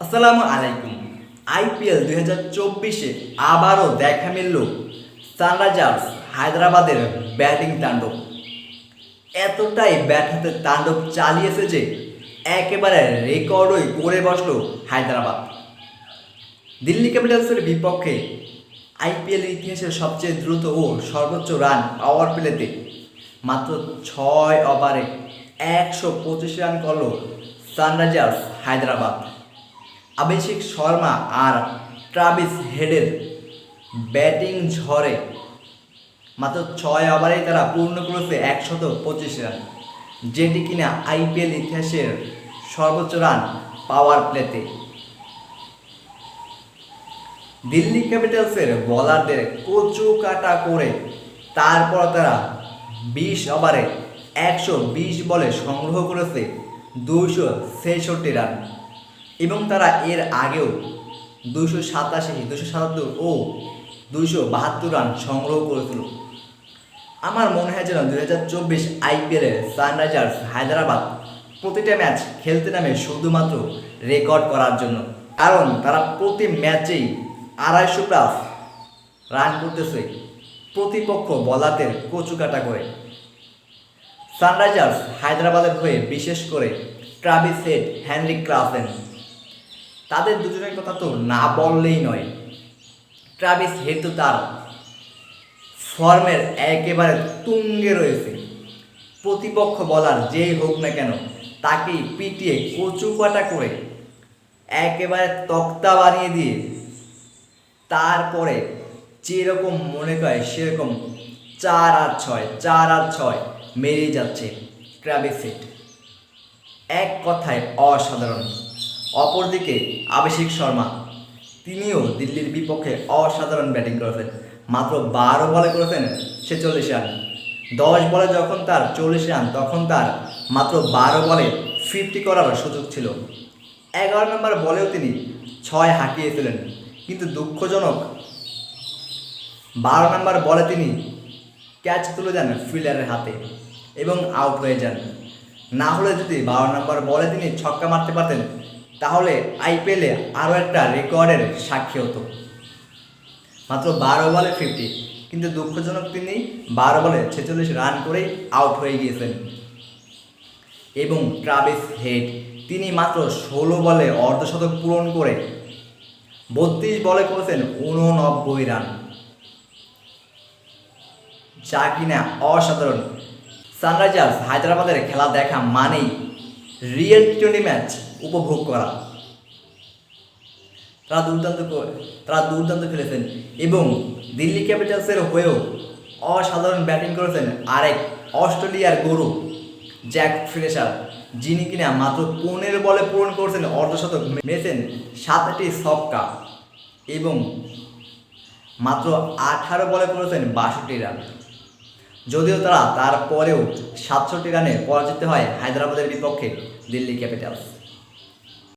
আসসালামু আলাইকুম। আইপিএল দুই হাজার চব্বিশে আবারও দেখা মিলল সানরাইজার্স হায়দ্রাবাদের ব্যাটিং তাণ্ডব। এতটাই ব্যাট হাতে তাণ্ডব চালিয়েছে যে একেবারে রেকর্ডই করে বসল হায়দ্রাবাদ। দিল্লি ক্যাপিটালসের বিপক্ষে আইপিএল ইতিহাসের সবচেয়ে দ্রুত ও সর্বোচ্চ রান পাওয়ার প্লেতে মাত্র ছয় ওভারে একশো পঁচিশ রান করল সানরাইজার্স হায়দ্রাবাদ। অভিষেক শর্মা আর ট্রাভিস হেডের ব্যাটিং ঝড়ে মাত্র ছয় ওভারেই তারা পূর্ণ করেছে একশত পঁচিশ রান, যেটি কিনা আইপিএল ইতিহাসের সর্বোচ্চ রান পাওয়ার প্লেতে দিল্লি ক্যাপিটালসের বলারদের কচু কাটা করে তারপর তারা বিশ ওভারে একশো বিশ বলে সংগ্রহ করেছে দুইশো ছেষট্টি রান। এবং তারা এর আগেও দুশো সাতাশি দুশো সাতাত্তর ও দুশো বাহাত্তর রান সংগ্রহ করেছিল। আমার মনে হয় যেন দুই হাজার চব্বিশ আইপিএলের সানরাইজার্স হায়দ্রাবাদ প্রতিটা ম্যাচ খেলতে নামে শুধুমাত্র রেকর্ড করার জন্য। কারণ তারা প্রতি ম্যাচেই আড়াইশো প্লাস রান করতেছে প্রতিপক্ষ বলারদের কচুকাটা করে। সানরাইজার্স হায়দ্রাবাদের হয়ে বিশেষ করে ট্রাভিস হেড হ্যানরিক ক্লাসেন তাদের দুজনের কথা তো না বললেই নয়। ট্রাভিস হেড তো তার ফর্মের একেবারে তুঙ্গে রয়েছে। প্রতিপক্ষ বলার যেই হোক না কেন তাকে পিটিয়ে কচু কাটা করে একেবারে তক্তা বানিয়ে দিয়ে তারপরে যেরকম মনে করে সেরকম চার আর ছয়, চার আর ছয় মেরেই যাচ্ছে ট্রাভিস হেড এক কথায় অসাধারণ। অপরদিকে অভিষেক শর্মা। তিনিও দিল্লির বিপক্ষে অসাধারণ ব্যাটিং করেছেন। মাত্র বারো বলে করেছেন ছেচল্লিশ রান। দশ বলে যখন তার চল্লিশ রান, তখন তার মাত্র বারো বলে ফিফটি করার সুযোগ ছিল। এগারো নম্বর বলেও তিনি ছয় হাঁকিয়েছিলেন। কিন্তু দুঃখজনক, বারো নম্বর বলে তিনি ক্যাচ তুলে যান ফিল্ডারের হাতে এবং আউট হয়ে যান। না হলে যদি বারো নম্বর বলে তিনি ছক্কা মারতে পারতেন তাহলে আইপিএলে আরও একটা রেকর্ডের সাক্ষী হতো। মাত্র বারো বলে ফিফটি কিন্তু দুঃখজনক তিনি বারো বলে ছেচল্লিশ রান করেই আউট হয়ে গিয়েছেন। এবং ট্রাভিস হেড তিনি মাত্র ষোলো বলে অর্ধশতক পূরণ করে বত্রিশ বলে করেছেন উননব্বই রান যা কিনা অসাধারণ। সানরাইজার্স হায়দ্রাবাদের খেলা দেখা মানেই রিয়েল টি টোয়েন্টি ম্যাচ উপভোগ করা। তারা দুর্দান্ত তারা দুর্দান্ত খেলেছেন এবং দিল্লি ক্যাপিটালসের হয়েও অসাধারণ ব্যাটিং করেছেন আরেক অস্ট্রেলিয়ার গরু, জ্যাক ফ্রেশার যিনি কিনা মাত্র পনেরো বলে পূরণ করেছেন অর্ধশতক মেরেছেন সাতটি সবকা এবং মাত্র আঠারো বলে করেছেন বাষট্টি রান। যদিও তারা তারপরেও সাতষট্টি রানে পরাজিত হয় হায়দ্রাবাদের বিপক্ষে দিল্লি ক্যাপিটালস।